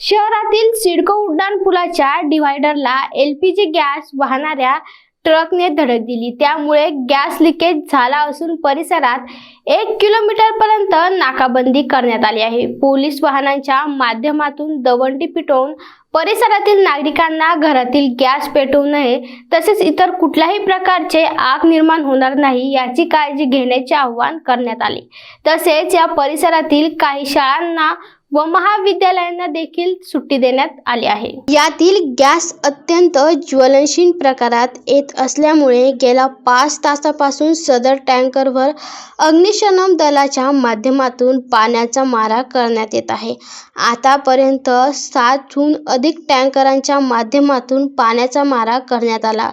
शहरातील सिडको उड्डाण पुलाच्या डिव्हायडरला जी गॅस वाहणाऱ्या ट्रकने धडक दिली. त्यामुळे गॅस लिकेज झाला असून परिसरात एक किलोमीटर पर्यंत नाकाबंदी करण्यात आली आहे. पोलीस वाहनांच्या माध्यमातून दवंडी पिटवून परिसरातील नागरिकांना घरातील गॅस पेटवू नये तसेच इतर कुठल्याही प्रकारचे आग निर्माण होणार नाही याची काळजी घेण्याचे आवाहन करण्यात आले. तसेच या परिसरातील काही शाळांना व महाविद्यालयांना देखील सुट्टी देण्यात आली आहे. यातील गॅस अत्यंत ज्वलनशील प्रकारात येत असल्यामुळे गेल्या पाच तासापासून सदर टँकरवर अग्निशमन दलाच्या माध्यमातून पाण्याचा मारा करण्यात येत आहे. आतापर्यंत सातहून अधिक टँकरांच्या माध्यमातून पाण्याचा मारा करण्यात आला.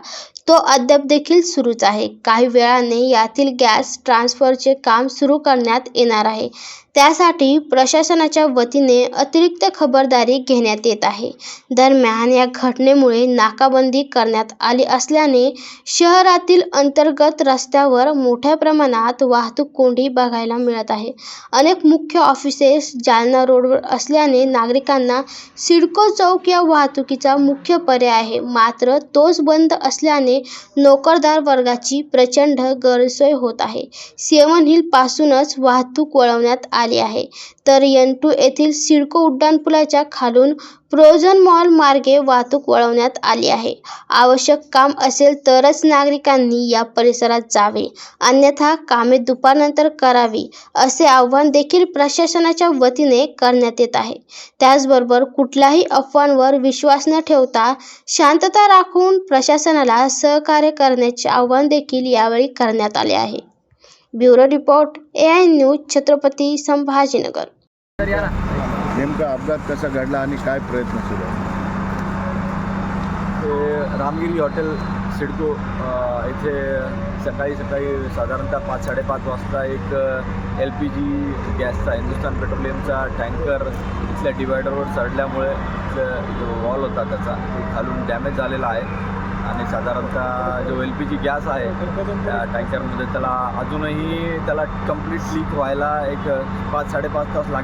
तो अद्याप देखील सुरूच आहे. काही वेळाने यातील गॅस ट्रान्सफरचे काम सुरू करण्यात येणार आहे. त्यासाठी प्रशासनाच्या वतीने अतिरिक्त खबरदारी घेण्यात येत आहे. दरम्यान या घटनेमुळे नाकाबंदी करण्यात आली असल्याने शहरातील अंतर्गत रस्त्यावर मोठ्या प्रमाणात वाहतूक कोंडी बघायला मिळत आहे. अनेक मुख्य ऑफिसेस जालना रोडवर असल्याने नागरिकांना सिडको चौक या वाहतुकीचा मुख्य पर्याय आहे. मात्र तोच बंद असल्याने नोकरदार वर्गाची प्रचंड गैरसोय होत आहे. सेवन हिल पासूनच वाहतूक वळवण्यात आली आहे. तर एन टू येथील सिडको उड्डाणपुलाच्या खालून प्रोझन मॉल मार्गे वाहतूक वळवण्यात आली आहे. आवश्यक काम असेल तरच नागरिकांनी या परिसरात जावे. अन्यथा कामे दुपारनंतर करावी असे आवाहन देखील प्रशासनाच्या वतीने करण्यात येत आहे. त्याचबरोबर कुठल्याही अफवांवर विश्वास न ठेवता शांतता राखून प्रशासनाला सहकार्य करण्याचे आवाहन देखील यावेळी करण्यात आले आहे. Bureau report A I news Chhatrapati Sambhajinagar. नेमका अपघात कसा घडला आणि काय प्रयत्न सुरू आहे ते रामगिरी हॉटेल सिडको इथे सकाळी सकाळी साधारणतः पाच साडेपाच वाजता एक एल पी जी गॅसचा हिंदुस्तान पेट्रोलियमचा टँकर इथल्या डिवायडरवर चढल्यामुळे जो वॉल होता त्याचा खालून डॅमेज झालेला आहे. आणि साधारणतः जो एल पी जी गॅस आहे त्या टँकरमध्ये त्याला अजूनही त्याला कंप्लीट लीक व्हायला एक पाच साडेपाच तास लागतात.